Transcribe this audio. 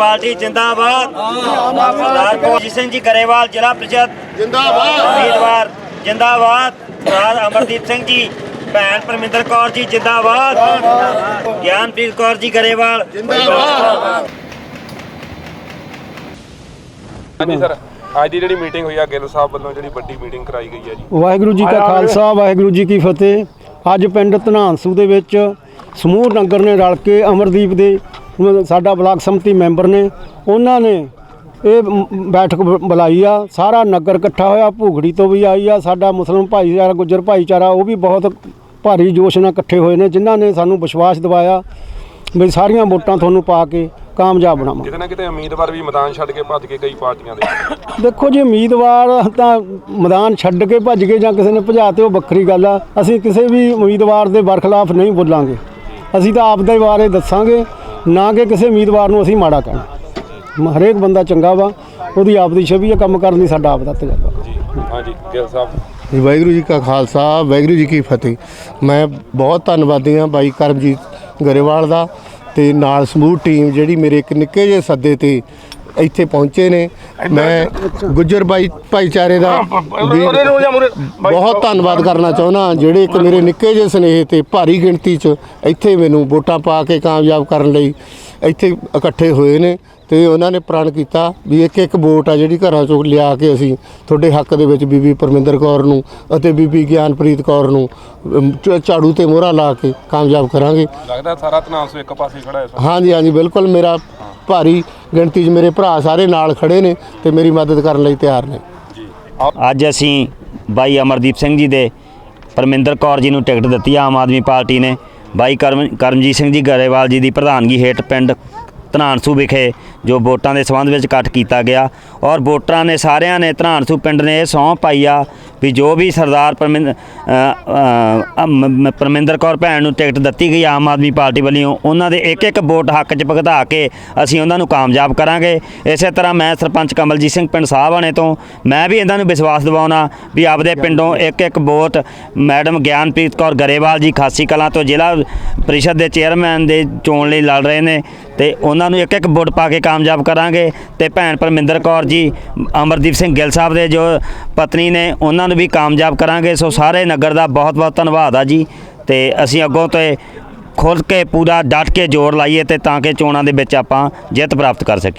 Party ਜਿੰਦਾਬਾਦ। ਸਰਦਾਰ ਕੌਜੀ ਸਿੰਘ ਜੀ ਗਰੇਵਾਲ ਜ਼ਿਲ੍ਹਾ ਪ੍ਰੀਸ਼ਦ। ਜਿੰਦਾਬਾਦ। ਉਮੀਦਵਾਰ ਜਿੰਦਾਬਾਦ। ਸਰਦਾਰ ਅਮਰਦੀਪ ਸਿੰਘ ਜੀ ਭੈਣ ਪਰਮਿੰਦਰ ਕੌਰ ਜੀ ਜਿੰਦਾਬਾਦ। ਗਿਆਨਪ੍ਰੀਤ ਕੌਰ ਜੀ ਗਰੇਵਾਲ। ਜਿੰਦਾਬਾਦ। ਹਾਂਜੀ ਸਰ ਅੱਜ ਦੀ ਜਿਹੜੀ ਮੀਟਿੰਗ ਹੋਈ ਆ ਗਿੱਲ ਸਾਹਿਬ ਵੱਲੋਂ ਜਿਹੜੀ ਵੱਡੀ ਮੀਟਿੰਗ ਕਰਾਈ ਗਈ ਹੈ ਜੀ। ਵਾਹਿਗੁਰੂ ਜੀ ਕਾ ਖਾਲਸਾ ਵਾਹਿਗੁਰੂ ਜੀ ਕੀ ਫਤਿਹ। ਅੱਜ ਪਿੰਡ ਧਨਾਂਸੂ ਦੇ ਵਿੱਚ ਸਮੂਹ ਨਗਰ ਨੇ ਰਲ ਕੇ ਅਮਰਦੀਪ ਦੇ ਸਾਡਾ ਬਲਾਕ ਸੰਮਤੀ ਮੈਂਬਰ ਨੇ ਉਹਨਾਂ ਨੇ ਇਹ ਬੈਠਕ ਬੁਲਾਈ ਆ ਸਾਰਾ ਨਗਰ ਇਕੱਠਾ ਹੋਇਆ ਭੂਗੜੀ ਤੋਂ ਵੀ ਆਈ ਆ ਸਾਡਾ ਮੁਸਲਮਾਨ ਭਾਈਚਾਰਾ ਗੁੱਜਰ ਭਾਈਚਾਰਾ ਉਹ ਵੀ ਬਹੁਤ ਭਾਰੀ ਜੋਸ਼ ਨਾਲ ਇਕੱਠੇ ਹੋਏ ਨੇ ਜਿਨ੍ਹਾਂ ਨੇ ਸਾਨੂੰ ਵਿਸ਼ਵਾਸ ਦਿਵਾਇਆ ਵੀ ਸਾਰੀਆਂ ਵੋਟਾਂ ਤੁਹਾਨੂੰ ਪਾ ਕੇ ਕਾਮਯਾਬ ਬਣਾਵਾਂਗੇ। ਕਿਤੇ ਨਾ ਕਿਤੇ ਉਮੀਦਵਾਰ ਵੀ ਮੈਦਾਨ ਛੱਡ ਕੇ ਭੱਜ ਕੇ ਕਈ ਪਾਰਟੀਆਂ ਦੇ ਦੇਖੋ ਜੀ ਉਮੀਦਵਾਰ ਤਾਂ ਮੈਦਾਨ ਛੱਡ ਕੇ ਭੱਜ ਗਏ ਜਾਂ ਕਿਸੇ ਨੇ ਭਜਾ ਤੇ ਉਹ ਵੱਖਰੀ ਗੱਲ ਆ। ਅਸੀਂ ਕਿਸੇ ਵੀ ਉਮੀਦਵਾਰ ਦੇ ਬਰਖਲਾਫ ਨਹੀਂ ਬੋਲਾਂਗੇ। ਅਸੀਂ ਤਾਂ ਆਪ ਦੇ ਬਾਰੇ ਦੱਸਾਂਗੇ। ਨਾ ਕਿ ਕਿਸੇ ਉਮੀਦਵਾਰ ਨੂੰ ਅਸੀਂ ਮਾੜਾ ਕਹਿਣਾ। ਹਰੇਕ ਬੰਦਾ ਚੰਗਾ ਵਾ ਉਹਦੀ ਆਪ ਦੀ ਛਵੀ ਆ ਕੰਮ ਕਰਨ ਦੀ ਸਾਡਾ ਆਪ ਦਾ ਤਜਰਬਾ। ਜੀ ਹਾਂਜੀ ਗਿੱਲ ਸਾਹਿਬ। ਵਾਹਿਗੁਰੂ ਜੀ ਕਾ ਖਾਲਸਾ ਵਾਹਿਗੁਰੂ ਜੀ ਕੀ ਫਤਿਹ। ਮੈਂ ਬਹੁਤ ਧੰਨਵਾਦੀ ਹਾਂ ਬਾਈ ਕਰਮਜੀਤ ਗਰੇਵਾਲ ਦਾ ਤੇ ਨਾਲ ਸਮੂਹ ਟੀਮ ਜਿਹੜੀ ਮੇਰੇ ਇੱਕ ਨਿੱਕੇ ਜਿਹੇ ਸੱਦੇ ਤੇ ਇੱਥੇ ਪਹੁੰਚੇ ਨੇ। ਮੈਂ ਗੁੱਜਰ ਬਾਈ ਭਾਈਚਾਰੇ ਦਾ ਵੀ ਬਹੁਤ ਧੰਨਵਾਦ ਕਰਨਾ ਚਾਹੁੰਦਾ ਜਿਹੜੇ ਇੱਕ ਮੇਰੇ ਨਿੱਕੇ ਜਿਹੇ ਸਨੇਹ ਤੇ ਭਾਰੀ ਗਿਣਤੀ 'ਚ ਇੱਥੇ ਮੈਨੂੰ ਵੋਟਾਂ ਪਾ ਕੇ ਕਾਮਯਾਬ ਕਰਨ ਲਈ ਇੱਥੇ ਇਕੱਠੇ ਹੋਏ ਨੇ ਤੇ ਉਹਨਾਂ ਨੇ ਪ੍ਰਣ ਕੀਤਾ ਵੀ ਇੱਕ ਇੱਕ ਵੋਟ ਆ ਜਿਹੜੀ ਘਰਾਂ ਚੋਂ ਲਿਆ ਕੇ ਅਸੀਂ ਤੁਹਾਡੇ ਹੱਕ ਦੇ ਵਿੱਚ ਬੀਬੀ ਪਰਮਿੰਦਰ ਕੌਰ ਨੂੰ ਅਤੇ ਬੀਬੀ ਗਿਆਨਪ੍ਰੀਤ ਕੌਰ ਨੂੰ ਝਾੜੂ ਤੇ ਮੋਹਰਾ ਲਾ ਕੇ ਕਾਮਯਾਬ ਕਰਾਂਗੇ। ਲੱਗਦਾ ਸਾਰਾ ਤਨਾਸ ਇੱਕ ਪਾਸੇ ਖੜਾ ਹੈ। ਹਾਂਜੀ ਹਾਂਜੀ ਬਿਲਕੁਲ ਮੇਰਾ ਭਾਰੀ ਗਿਣਤੀ 'ਚ ਮੇਰੇ ਭਰਾ ਸਾਰੇ ਨਾਲ ਖੜੇ ਨੇ ਤੇ ਮੇਰੀ ਮਦਦ ਕਰਨ ਲਈ ਤਿਆਰ ਨੇ। ਅੱਜ ਅਸੀਂ ਬਾਈ ਅਮਰਦੀਪ ਸਿੰਘ ਜੀ ਦੇ, ਪਰਮਿੰਦਰ ਕੌਰ ਜੀ ਨੂੰ ਟਿਕਟ ਦਿੱਤੀ ਆ ਆਮ ਆਦਮੀ ਪਾਰਟੀ ਨੇ। ਬਾਈ ਕਰਮ, ਕਰਮਜੀਤ ਸਿੰਘ ਜੀ ਗਰੇਵਾਲ ਜੀ ਦੀ ਪ੍ਰਧਾਨਗੀ ਹੇਠ ਪਿੰਡ ਧਨਾਨਸੂ ਵਿਖੇ, ਜੋ ਵੋਟਾਂ ਦੇ ਸੰਬੰਧ ਵਿੱਚ ਇਕੱਠ ਕੀਤਾ ਗਿਆ। ਔਰ ਵੋਟਰਾਂ ਨੇ ਸਾਰਿਆਂ ਨੇ ਧਨਾਨਸੂ ਪਿੰਡ ਨੇ ਇਹ ਸਹੁੰ ਪਾਈ ਆ ਵੀ ਜੋ ਵੀ ਸਰਦਾਰ ਪਰਮਿੰਦਰ ਪਰਮਿੰਦਰ ਕੌਰ ਭੈਣ ਨੂੰ ਟਿਕਟ ਦਿੱਤੀ ਗਈ ਆਮ ਆਦਮੀ ਪਾਰਟੀ ਵੱਲੋਂ, ਉਹਨਾਂ ਦੇ ਇੱਕ ਇੱਕ ਵੋਟ ਹੱਕ 'ਚ ਭਗਤਾ ਕੇ ਅਸੀਂ ਉਹਨਾਂ ਨੂੰ ਕਾਮਯਾਬ ਕਰਾਂਗੇ। ਇਸੇ ਤਰ੍ਹਾਂ ਮੈਂ ਸਰਪੰਚ ਕਮਲਜੀਤ ਸਿੰਘ ਪਿੰਡ ਸਾਹਬਾਣੇ ਤੋਂ, ਮੈਂ ਵੀ ਇਹਨਾਂ ਨੂੰ ਵਿਸ਼ਵਾਸ ਦਿਵਾਉਣਾ ਵੀ ਆਪਦੇ ਪਿੰਡੋਂ ਇੱਕ ਇੱਕ ਵੋਟ ਮੈਡਮ ਗਿਆਨਪ੍ਰੀਤ ਕੌਰ ਗਰੇਵਾਲ ਜੀ ਖਾਸੀ ਕਲਾਂ ਤੋਂ ਜ਼ਿਲ੍ਹਾ ਪ੍ਰੀਸ਼ਦ ਦੇ ਚੇਅਰਮੈਨ ਦੇ ਚੋਣ ਲਈ ਲੜ ਰਹੇ ਨੇ। ਤੇ ਉਹਨਾਂ ਨੂੰ ਇੱਕ ਇੱਕ ਵੋਟ ਪਾ ਕੇ ਕਾਮਯਾਬ ਕਰਾਂਗੇ। ਤੇ ਭੈਣ ਪਰਮਿੰਦਰ ਕੌਰ ਜੀ, ਅਮਰਦੀਪ ਸਿੰਘ ਗਿੱਲ ਸਾਹਿਬ ਦੇ ਜੋ ਪਤਨੀ ਨੇ, ਉਹਨਾਂ ਨੂੰ ਵੀ ਕਾਮਯਾਬ ਕਰਾਂਗੇ। ਸੋ ਸਾਰੇ ਨਗਰ ਦਾ ਬਹੁਤ ਬਹੁਤ ਧੰਨਵਾਦ ਆ ਜੀ। ਤੇ ਅਸੀਂ ਅੱਗੋਂ ਤੇ ਖੁੱਲ ਕੇ ਪੂਰਾ ਡਟ ਕੇ ਜ਼ੋਰ ਲਾਈਏ ਤੇ ਤਾਂ ਕਿ ਚੋਣਾਂ ਦੇ ਵਿੱਚ ਆਪਾਂ ਜਿੱਤ ਪ੍ਰਾਪਤ ਕਰ ਸਕੀਏ।